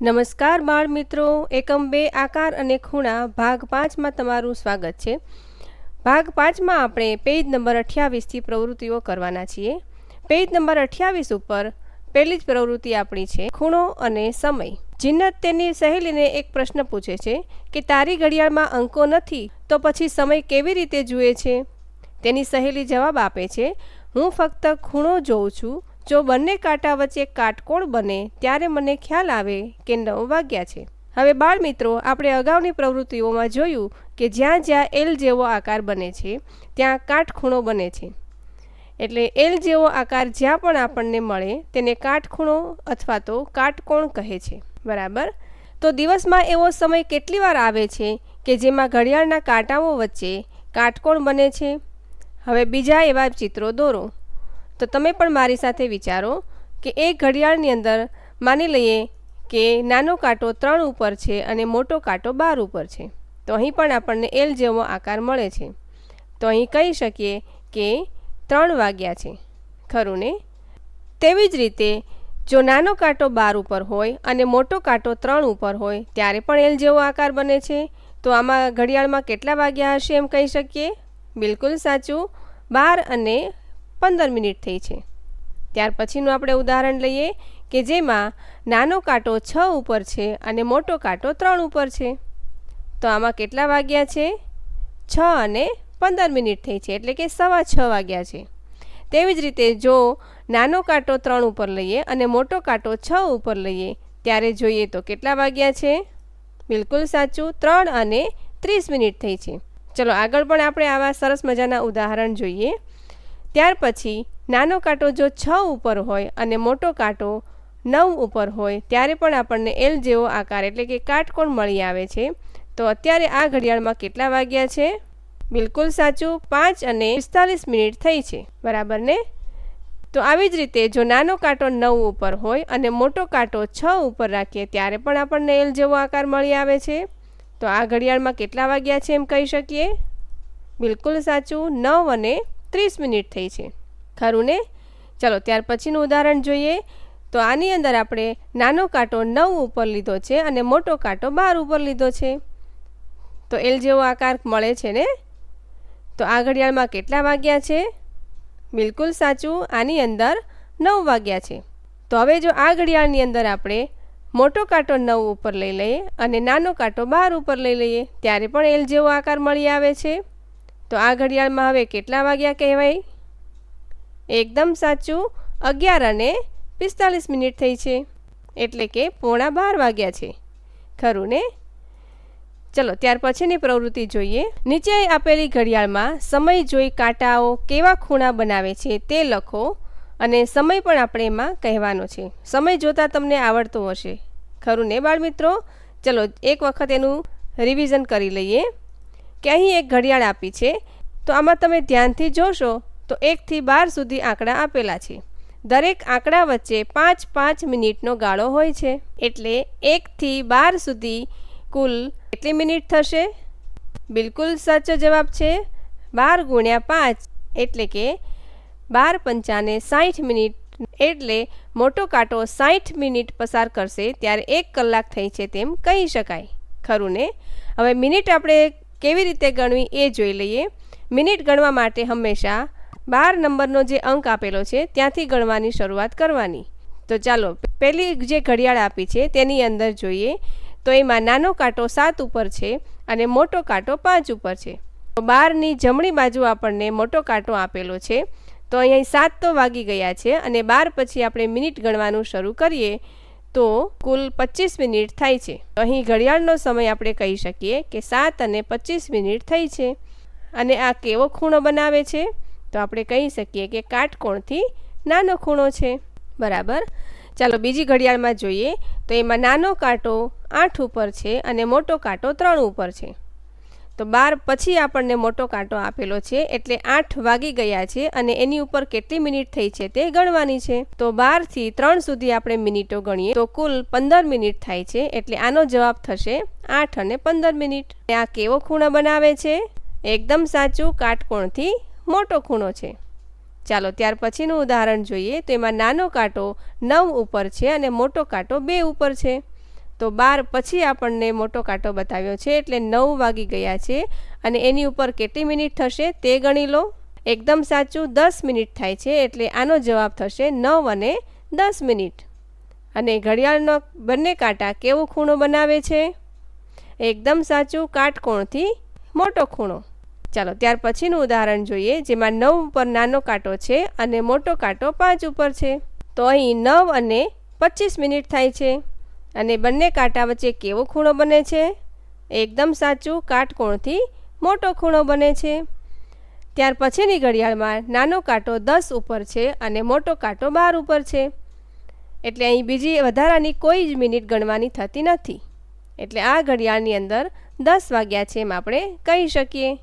નમસ્કાર બાળ મિત્રો, એકમ બે, આકાર અને ખૂણા, ભાગ પાંચમાં તમારું સ્વાગત છે. ભાગ પાંચમાં આપણે પેજ નંબર અઠ્યાવીસથી પ્રવૃત્તિઓ કરવાના છીએ. પેજ નંબર અઠ્યાવીસ ઉપર પહેલી જ પ્રવૃત્તિ આપણી છે, ખૂણો અને સમય. જીન્નત તેની સહેલીને એક પ્રશ્ન પૂછે છે કે તારી ઘડિયાળમાં અંકો નથી, તો પછી સમય કેવી રીતે જુએ છે? તેની સહેલી જવાબ આપે છે, હું ફક્ત ખૂણો જોઉં છું જો બંને કાંટા વચ્ચે કાટકોણ બને, ત્યારે મને ખ્યાલ આવે કે નવ વાગ્યા છે. હવે બાળ મિત્રો આપણે અગાઉની પ્રવૃત્તિઓમાં જોયું કે જ્યાં જ્યાં એલ જેવો આકાર બને છે, ત્યાં કાટખૂણો બને છે. એટલે એલ જેવો આકાર જ્યાં પણ આપણને મળે, તેને કાટખૂણો અથવા તો કાટકોણ કહે છે. બરાબર? તો દિવસમાં એવો સમય કેટલી વાર આવે છે કે જેમાં ઘડિયાળના કાંટાઓ વચ્ચે કાટકોણ બને છે? હવે બીજા એવા ચિત્રો દોરો. તો તમે પણ મારી સાથે વિચારો કે એક ઘડિયાળની અંદર માની લઈએ કે નાનો કાંટો ત્રણ ઉપર છે અને મોટો કાંટો બાર ઉપર છે. તો અહીં પણ આપણને એલ જેવો આકાર મળે છે. તો અહીં કહી શકીએ કે ત્રણ વાગ્યા છે. ખરું ને? તેવી જ રીતે જો નાનો કાંટો બાર ઉપર હોય અને મોટો કાંટો ત્રણ ઉપર હોય, ત્યારે પણ એલ જેવો આકાર બને છે. તો આમાં ઘડિયાળમાં કેટલા વાગ્યા હશે એમ કહી શકીએ? બિલકુલ સાચું. બાર અને પંદર મિનિટ થઈ છે. ત્યાર પછીનું આપણે ઉદાહરણ લઈએ કે જેમાં નાનો કાંટો છ ઉપર છે અને મોટો કાંટો ત્રણ ઉપર છે. તો આમાં કેટલા વાગ્યા છે? છ અને પંદર મિનિટ થઈ છે, એટલે કે સવા છ વાગ્યા છે. તેવી જ રીતે જો નાનો કાંટો ત્રણ ઉપર લઈએ અને મોટો કાંટો છ ઉપર લઈએ, ત્યારે જોઈએ તો કેટલા વાગ્યા છે? બિલકુલ સાચું, ત્રણ અને ત્રીસ મિનિટ થઈ છે. ચલો આગળ પણ આપણે આવા સરસ મજાના ઉદાહરણ જોઈએ. ત્યાર પછી નાનો કાંટો જો છ ઉપર હોય અને મોટો કાંટો નવ ઉપર હોય, ત્યારે પણ આપણને એલ જેવો આકાર એટલે કે કાટકોણ મળી આવે છે. તો અત્યારે આ ઘડિયાળમાં કેટલા વાગ્યા છે? બિલકુલ સાચું, પાંચ અને પિસ્તાલીસ મિનિટ થઈ છે. બરાબર ને? તો આવી જ રીતે જો નાનો કાંટો નવ ઉપર હોય અને મોટો કાંટો છ ઉપર રાખીએ, ત્યારે પણ આપણને એલ જેવો આકાર મળી આવે છે. તો આ ઘડિયાળમાં કેટલા વાગ્યા છે એમ કહી શકીએ? બિલકુલ સાચું, નવ અને ત્રીસ મિનિટ થઈ છે. ખરું ને ચલો, ત્યાર પછીનું ઉદાહરણ જોઈએ. તો આની અંદર આપણે નાનો કાંટો નવ ઉપર લીધો છે અને મોટો કાંટો બાર ઉપર લીધો છે. તો એલ જેવો આકાર મળે છે ને? તો આ ઘડિયાળમાં કેટલા વાગ્યા છે? બિલકુલ સાચું, આની અંદર નવ વાગ્યા છે. તો હવે જો આ ઘડિયાળની અંદર આપણે મોટો કાંટો નવ ઉપર લઈ લઈએ અને નાનો કાંટો બાર ઉપર લઈ લઈએ, ત્યારે પણ એલ જેવો આકાર મળી આવે છે. તો આ ઘડિયાળમાં હવે કેટલા વાગ્યા કહેવાય? એકદમ સાચું, અગિયાર અને પિસ્તાલીસ મિનિટ થઈ છે. એટલે કે પોણા બાર વાગ્યા છે. ખરું ને? ચલો, ત્યાર પછીની પ્રવૃત્તિ જોઈએ. નીચે આપેલી ઘડિયાળમાં સમય જોઈ કાંટાઓ કેવા ખૂણા બનાવે છે તે લખો અને સમય પણ આપણે એમાં કહેવાનો છે. સમય જોતાં તમને આવડતો હશે. ખરું ને બાળ મિત્રો ચલો, એક વખત એનું રિવિઝન કરી લઈએ. કે અહીં એક ઘડિયાળ આપી છે. તો આમાં તમે ધ્યાનથી જોશો તો એકથી બાર સુધી આંકડા આપેલા છે. દરેક આંકડા વચ્ચે પાંચ પાંચ મિનિટનો ગાળો હોય છે. એટલે એકથી બાર સુધી કુલ કેટલી મિનિટ થશે? બિલકુલ સાચો જવાબ છે બાર ગુણ્યા પાંચ. એટલે કે બાર પંચાને સાઠ મિનિટ. એટલે મોટો કાંટો સાઠ મિનિટ પસાર કરશે ત્યારે એક કલાક થઈ છે તેમ કહી શકાય. ખરું ને? હવે મિનિટ આપણે કેવી રીતે ગણવી એ જોઈ લઈએ. મિનિટ ગણવા માટે હંમેશા બાર નંબરનો જે અંક આપેલો છે, ત્યાંથી ગણવાની શરૂઆત કરવાની. તો ચાલો, પહેલી જે ઘડિયાળ આપી છે, તેની અંદર જોઈએ. તો એમાં નાનો કાંટો સાત ઉપર છે અને મોટો કાંટો પાંચ ઉપર છે. તો બારની જમણી બાજુ આપણને મોટો કાંટો આપેલો છે. તો અહીં સાત તો વાગી ગયા છે અને બાર પછી આપણે મિનિટ ગણવાનું શરૂ કરીએ. તો કુલ પચીસ મિનિટ થાય છે. અહીં ઘડિયાળનો સમય આપણે કહી શકીએ કે સાત અને પચીસ મિનિટ થઈ છે. અને આ કેવો ખૂણો બનાવે છે? તો આપણે કહી શકીએ કે કાટકોણથી નાનો ખૂણો છે. બરાબર? ચાલો બીજી ઘડિયાળમાં જોઈએ. તો એમાં નાનો કાંટો આઠ ઉપર છે અને મોટો કાંટો ત્રણ ઉપર છે. તો બાર પછી આપણને મોટો કાંટો આપેલો છે એટલે આઠ વાગી ગયા છે અને એની ઉપર કેટલી મિનિટ થઈ છે તે ગણવાની છે. તો બારથી ત્રણ સુધી આપણે મિનિટો ગણીએ તો કુલ પંદર મિનિટ થાય છે એટલે આનો જવાબ થશે આઠ અને પંદર મિનિટ. આ કેવો ખૂણો બનાવે છે? એકદમ સાચું કાટકોણથી મોટો ખૂણો છે. ચાલો ત્યાર પછીનું ઉદાહરણ જોઈએ તો એમાં નાનો કાંટો નવ ઉપર છે અને મોટો કાંટો બે ઉપર છે. તો બાર પછી આપણને મોટો કાંટો બતાવ્યો છે એટલે નવ વાગી ગયા છે અને એની ઉપર કેટલી મિનિટ થશે તે ગણી લો. એકદમ સાચું દસ મિનિટ થાય છે એટલે આનો જવાબ થશે નવ અને દસ મિનિટ. અને ઘડિયાળનો બંને કાંટા કેવો ખૂણો બનાવે છે? એકદમ સાચું કાટકોણથી મોટો ખૂણો. ચાલો ત્યાર પછીનું ઉદાહરણ જોઈએ જેમાં નવ ઉપર નાનો કાંટો છે અને મોટો કાંટો પાંચ ઉપર છે. તો અહીં નવ અને પચીસ મિનિટ થાય છે. અને બંને કાંટા વચ્ચે કેવો ખૂણો બને છે? એકદમ સાચું, કાટકોણથી મોટો ખૂણો બને છે. ત્યાર પછીની ઘડિયાળમાં નાનો કાંટો દસ ઉપર છે અને મોટો કાંટો બાર ઉપર છે. એટલે અહીં બીજી વધારાની કોઈ જ મિનિટ ગણવાની થતી નથી. એટલે આ ઘડિયાળની અંદર દસ વાગ્યા છે એમ આપણે કહી શકીએ.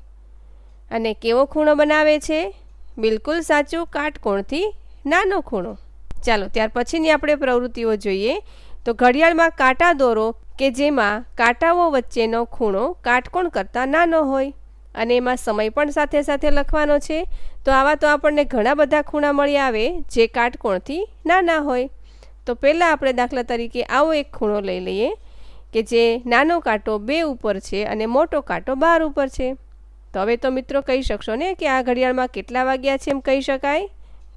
અને કેવો ખૂણો બનાવે છે? બિલકુલ સાચું, કાટકોણથી નાનો ખૂણો. ચાલો, ત્યાર પછીની આપણે પ્રવૃત્તિઓ જોઈએ. તો ઘડિયાળમાં કાંટા દોરો કે જેમાં કાંટાઓ વચ્ચેનો ખૂણો કાટકોણ કરતાં નાનો હોય. અને એમાં સમય પણ સાથે સાથે લખવાનો છે. તો આવા તો આપણને ઘણા બધા ખૂણા મળી આવે જે કાટકોણથી નાના હોય. તો પહેલાં આપણે દાખલા તરીકે આવો એક ખૂણો લઈ લઈએ કે જે નાનો કાંટો બે ઉપર છે અને મોટો કાંટો બાર ઉપર છે. તો હવે તો મિત્રો કહી શકશો ને કે આ ઘડિયાળમાં કેટલા વાગ્યા છે એમ કહી શકાય?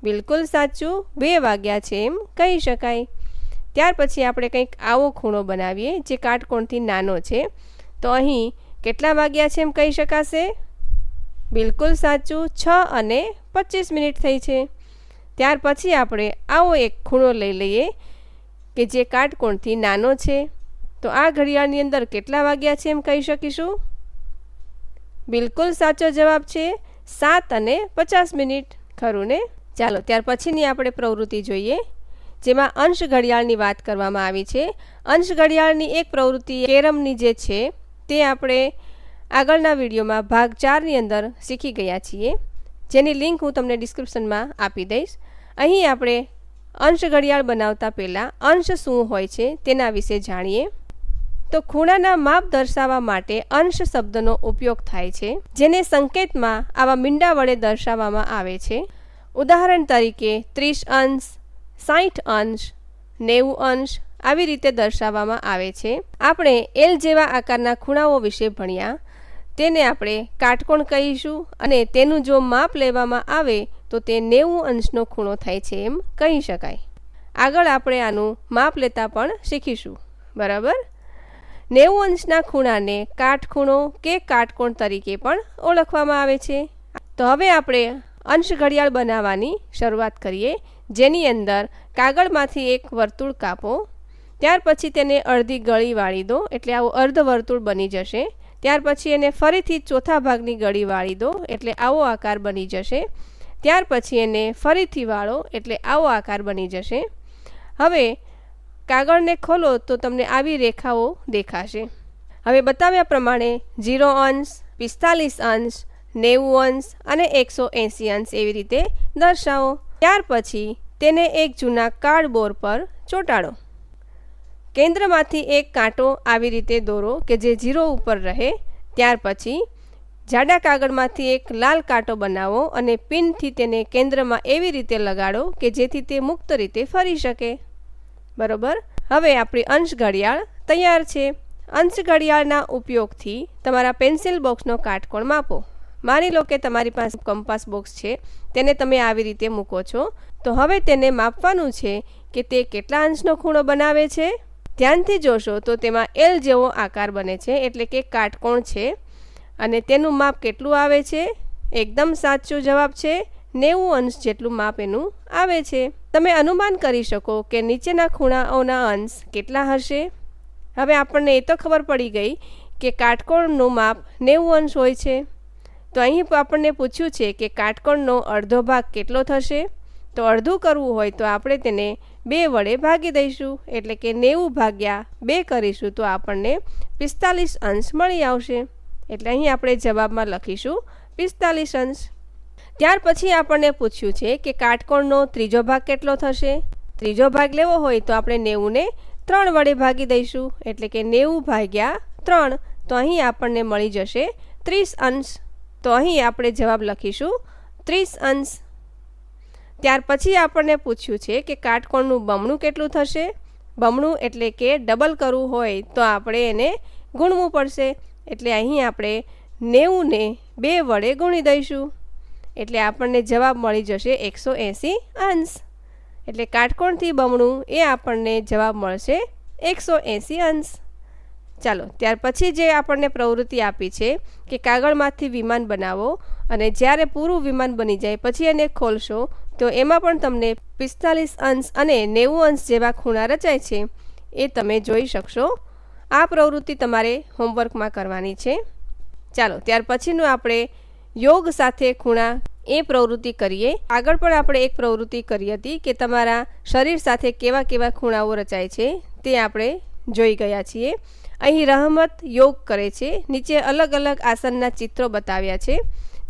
બિલકુલ સાચું, બે વાગ્યા છે એમ કહી શકાય. ત્યાર પછી આપણે કંઈક આવો ખૂણો બનાવીએ, જે કાટકોણથી નાનો છે. તો અહીં કેટલા વાગ્યા છે એમ કહી શકાશે? બિલકુલ સાચું, છ અને પચીસ મિનિટ થઈ છે. ત્યાર પછી આપણે આવો એક ખૂણો લઈ લઈએ, કે જે કાટકોણથી નાનો છે. તો આ ઘડિયાળની અંદર કેટલા વાગ્યા છે એમ કહી શકીશું? બિલકુલ સાચો જવાબ છે સાત અને પચાસ મિનિટ. ખરું ને? ચાલો, ત્યાર પછીની આપણે પ્રવૃત્તિ જોઈએ. જેમાં અંશ ઘડિયાળની વાત કરવામાં આવી છે. અંશ ઘડિયાળની એક પ્રવૃત્તિ કેરમની જે છે, તે આપણે આગળના વિડીયોમાં ભાગ ચારની અંદર શીખી ગયા છીએ. જેની લિંક હું તમને ડિસ્ક્રિપ્શનમાં આપી દઈશ. અહીં આપણે અંશ ઘડિયાળ બનાવતા પહેલાં અંશ શું હોય છે તેના વિશે જાણીએ. તો ખૂણાના માપ દર્શાવવા માટે અંશ શબ્દનો ઉપયોગ થાય છે, જેને સંકેતમાં આવા મીંડા વડે દર્શાવવામાં આવે છે. ઉદાહરણ તરીકે ત્રીસ અંશ સાઠ અંશ, નેવું અંશ આવી રીતે દર્શાવવામાં આવે છે. આપણે એલ જેવા આકારના ખૂણાઓ વિશે ભણ્યા. તેને આપણે કાટકોણ કહીશું અને તેનું જો માપ લેવામાં આવે તો તે નેવું અંશનો ખૂણો થાય છે એમ કહી શકાય. આગળ આપણે આનું માપ લેતા પણ શીખીશું. બરાબર? નેવું અંશના ખૂણાને કાટખૂણો કે કાટકોણ તરીકે પણ ઓળખવામાં આવે છે. તો હવે આપણે અંશ ઘડિયાળ બનાવવાની શરૂઆત કરીએ. જેની અંદર કાગળમાંથી એક વર્તુળ કાપો, ત્યાર પછી તેને અડધી ગળી વાળી દો, એટલે આવું અર્ધ વર્તુળ બની જશે. ત્યાર પછી એને ફરીથી ચોથા ભાગની ગળી વાળી દો, એટલે આવો આકાર બની જશે. ત્યાર પછી એને ફરીથી વાળો, એટલે આવો આકાર બની જશે. હવે કાગળને ખોલો તો તમને આવી રેખાઓ દેખાશે. હવે બતાવ્યા પ્રમાણે ઝીરો અંશ, પિસ્તાલીસ અંશ, નેવું અંશ અને એકસો એંસી અંશ એવી રીતે દર્શાવો. ત્યાર પછી તેને એક જૂના કાર્ડબોર્ડ પર ચોંટાડો. કેન્દ્રમાંથી એક કાંટો આવી રીતે દોરો કે જે ઝીરો ઉપર રહે, ત્યાર પછી જાડા કાગળમાંથી એક લાલ કાંટો બનાવો અને પિનથી તેને કેન્દ્રમાં એવી રીતે લગાડો કે જેથી તે મુક્ત રીતે ફરી શકે. બરોબર? હવે આપણી અંશ ઘડિયાળ તૈયાર છે. અંશ ઘડિયાળના ઉપયોગથી તમારા પેન્સિલ બોક્સનો કાટકોણ માપો. માની લો કે તમારી પાસે કંપાસ બોક્સ છે, તેને તમે આવી રીતે મૂકો છો. તો હવે તેને માપવાનું છે કે તે કેટલા અંશનો ખૂણો બનાવે છે? ધ્યાનથી જોશો તો તેમાં એલ જેવો આકાર બને છે, એટલે કે કાટકોણ છે. અને તેનું માપ કેટલું આવે છે? એકદમ સાચો જવાબ છે, નેવું અંશ જેટલું માપ એનું આવે છે. તમે અનુમાન કરી શકો કે નીચેના ખૂણાઓના અંશ કેટલા હશે? હવે આપણને એ તો ખબર પડી ગઈ કે કાટકોણનું માપ નેવું અંશ હોય છે. તો અહીં આપણને પૂછ્યું છે કે કાટકોણનો અડધો ભાગ કેટલો થશે? તો અડધું કરવું હોય તો આપણે તેને બે વડે ભાગી દઈશું. એટલે કે નેવું ભાગ્યા બે કરીશું તો આપણને પિસ્તાલીસ અંશ મળી આવશે. એટલે અહીં આપણે જવાબમાં લખીશું પિસ્તાલીસ અંશ. ત્યાર પછી આપણને પૂછ્યું છે કે કાટકોણનો ત્રીજો ભાગ કેટલો થશે? ત્રીજો ભાગ લેવો હોય તો આપણે નેવુંને ત્રણ વડે ભાગી દઈશું. એટલે કે નેવું ભાગ્યા ત્રણ. તો અહીં આપણને મળી જશે ત્રીસ અંશ. તો અહીં આપણે જવાબ લખીશું ત્રીસ અંશ. ત્યાર પછી આપણને પૂછ્યું છે કે કાટકોણનું બમણું કેટલું થશે? બમણું એટલે કે ડબલ કરવું હોય તો આપણે એને ગુણવું પડશે. એટલે અહીં આપણે નેવુંને બે વડે ગુણી દઈશું. એટલે આપણને જવાબ મળી જશે એકસો એંસી અંશ. એટલે કાટકોણથી બમણું એ આપણને જવાબ મળશે એકસો એંસી અંશ. ચાલો, ત્યાર પછી જે આપણને પ્રવૃત્તિ આપી છે કે કાગળમાંથી વિમાન બનાવો અને જ્યારે પૂરું વિમાન બની જાય પછી એને ખોલશો, તો એમાં પણ તમને પિસ્તાલીસ અંશ અને નેવું અંશ જેવા ખૂણા રચાય છે. એ તમે જોઈ શકશો. આ પ્રવૃત્તિ તમારે હોમવર્કમાં કરવાની છે. ચાલો, ત્યાર પછીનું આપણે યોગ સાથે ખૂણા એ પ્રવૃત્તિ કરીએ. આગળ પણ આપણે એક પ્રવૃત્તિ કરી હતી કે તમારા શરીર સાથે કેવા કેવા ખૂણાઓ રચાય છે તે આપણે જોઈ ગયા છીએ. અહીં રહમત યોગ કરે છે. નીચે અલગ અલગ આસનના ચિત્રો બતાવ્યા છે,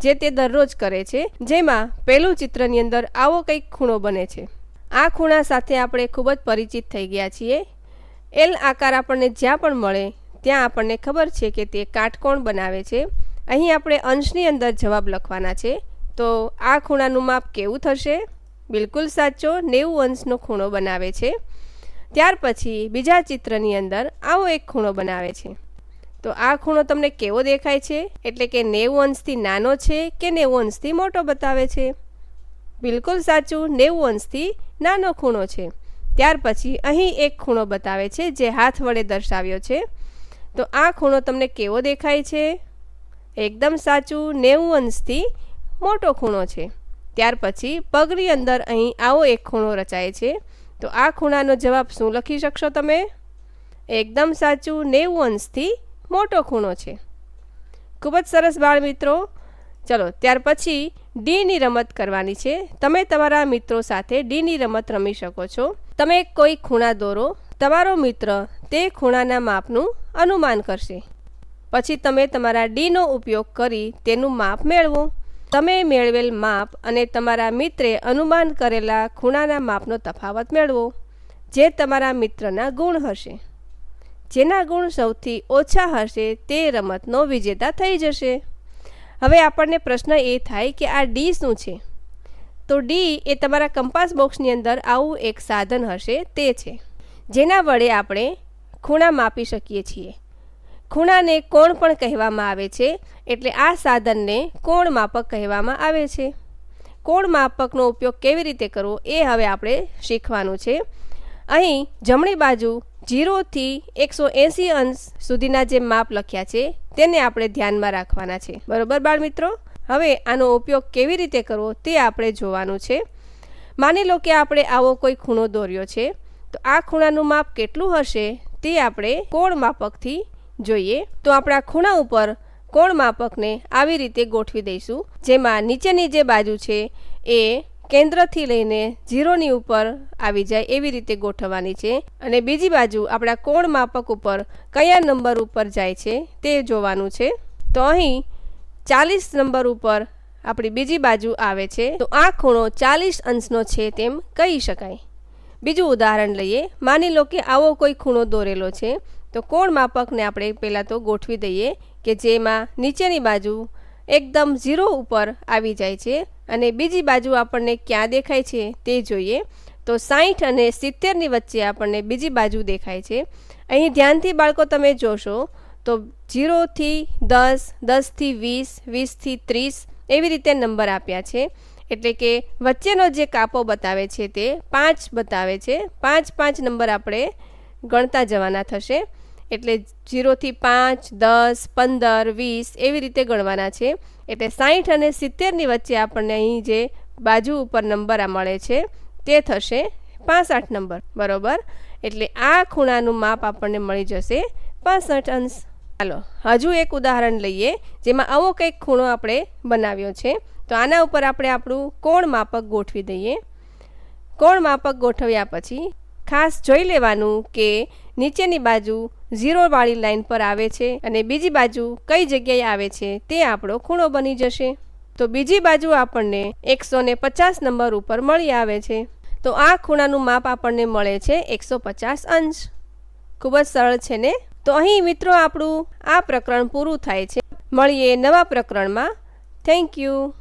જે તે દરરોજ કરે છે. જેમાં પહેલું ચિત્રની અંદર આવો કંઈક ખૂણો બને છે. આ ખૂણા સાથે આપણે ખૂબ જ પરિચિત થઈ ગયા છીએ. એલ આકાર આપણને જ્યાં પણ મળે, ત્યાં આપણને ખબર છે કે તે કાટકોણ બનાવે છે. અહીં આપણે અંશની અંદર જવાબ લખવાના છે. તો આ ખૂણાનું માપ કેવું થશે? બિલકુલ સાચો નેવું અંશનો ખૂણો બનાવે છે. ત્યાર પછી બીજા ચિત્રની અંદર આવો એક ખૂણો બનાવે છે. તો આ ખૂણો તમને કેવો દેખાય છે? એટલે કે નેવું અંશથી નાનો છે કે નેવું અંશથી મોટો બતાવે છે? બિલકુલ સાચું, નેવું અંશથી નાનો ખૂણો છે. ત્યાર પછી અહીં એક ખૂણો બતાવે છે જે હાથ વડે દર્શાવ્યો છે. તો આ ખૂણો તમને કેવો દેખાય છે? એકદમ સાચું, નેવું અંશથી મોટો ખૂણો છે. ત્યાર પછી પગની અંદર અહીં આવો એક ખૂણો રચાય છે. તો આ ખૂણાનો જવાબ શું લખી શકશો તમે? એકદમ સાચું, નેવું અંશથી મોટો ખૂણો છે. ખૂબ જ સરસ બાળ મિત્રો. ચલો, ત્યાર પછી ડીની રમત કરવાની છે. તમે તમારા મિત્રો સાથે ડીની રમત રમી શકો છો. તમે કોઈ ખૂણા દોરો. તમારો મિત્ર તે ખૂણાના માપનું અનુમાન કરશે. પછી તમે તમારા ડીનો ઉપયોગ કરી તેનું માપ મેળવો. તમે મેળવેલ માપ અને તમારા મિત્રે અનુમાન કરેલા ખૂણાના માપનો તફાવત મેળવો, જે તમારા મિત્રના ગુણ હશે. જેના ગુણ સૌથી ઓછા હશે તે રમતનો વિજેતા થઈ જશે. હવે આપણને પ્રશ્ન એ થાય કે આ ડી શું છે? તો ડી એ તમારા કંપાસ બોક્સની અંદર આવું એક સાધન હશે, તે છે, જેના વડે આપણે ખૂણા માપી શકીએ છીએ. ખૂણાને કોણ પણ કહેવામાં આવે છે, એટલે આ સાધનને કોણ માપક કહેવામાં આવે છે. કોણ માપકનો ઉપયોગ કેવી રીતે કરવો એ હવે આપણે શીખવાનું છે. અહીં જમણી બાજુ જીરોથી એકસો એંસી અંશ સુધીના જે માપ લખ્યા છે, તેને આપણે ધ્યાનમાં રાખવાના છે. બરોબર બાળ મિત્રો હવે આનો ઉપયોગ કેવી રીતે કરવો તે આપણે જોવાનું છે. માની લો કે આપણે આવો કોઈ ખૂણો દોર્યો છે, તો આ ખૂણાનું માપ કેટલું હશે તે આપણે કોણ માપકથી જોઈએ તો આપણા ખૂણા ઉપર કોણ માપકને આવી રીતે ગોઠવી દઈશું? જેમાં નીચેની જે બાજુ છે એ કેન્દ્રથી લઈને ઝીરોની ઉપર આવી જાય એવી રીતે ગોઠવવાની છે. અને બીજી બાજુ આપણા કોણ માપક ઉપર કયા નંબર ઉપર જાય છે તે જોવાનું છે. તો અહીં ચાલીસ નંબર ઉપર આપણી બીજી બાજુ આવે છે. તો આ ખૂણો ચાલીસ અંશનો છે તેમ કહી શકાય. બીજું ઉદાહરણ લઈએ. માની લો કે આવો કોઈ ખૂણો દોરેલો છે, તો કોણ માપકને આપણે પહેલાં તો ગોઠવી દઈએ કે જેમાં નીચેની બાજુ એકદમ ઝીરો ઉપર આવી જાય છે અને બીજી બાજુ આપણને ક્યાં દેખાય છે તે જોઈએ. તો સાહીઠ અને સિત્તેરની વચ્ચે આપણને બીજી બાજુ દેખાય છે. અહીં ધ્યાનથી બાળકો તમે જોશો, તો જીરોથી દસ દસથી વીસ વીસથી ત્રીસ એવી રીતે નંબર આપ્યા છે. એટલે કે વચ્ચેનો જે કાપો બતાવે છે તે પાંચ બતાવે છે. પાંચ પાંચ નંબર આપણે ગણતા જવાના થશે. એટલે જીરોથી પાંચ, દસ, પંદર, વીસ એવી રીતે ગણવાના છે. એટલે સાહીઠ અને સિત્તેરની વચ્ચે આપણને અહીં જે બાજુ ઉપર નંબર આ મળે છે તે થશે પાસઠ નંબર. બરોબર? એટલે આ ખૂણાનું માપ આપણને મળી જશે પાસઠ અંશ. ચાલો, હજુ એક ઉદાહરણ લઈએ જેમાં આવો કંઈક ખૂણો આપણે બનાવ્યો છે. તો આના ઉપર આપણે આપણું કોણ માપક ગોઠવી દઈએ. કોણ માપક ગોઠવ્યા પછી ખાસ જોઈ લેવાનું કે નીચેની બાજુ ઝીરોવાળી લાઈન પર આવે છે અને બીજી બાજુ કઈ જગ્યાએ આવે છે તે આપણો ખૂણો બની જશે. તો બીજી બાજુ આપણને એકસો ને પચાસ નંબર ઉપર મળી આવે છે. તો આ ખૂણાનું માપ આપણને મળે છે એકસો પચાસ અંશ. ખૂબ જ સરળ છે ને? તો અહીં મિત્રો આપણું આ પ્રકરણ પૂરું થાય છે. મળીએ નવા પ્રકરણમાં. Thank you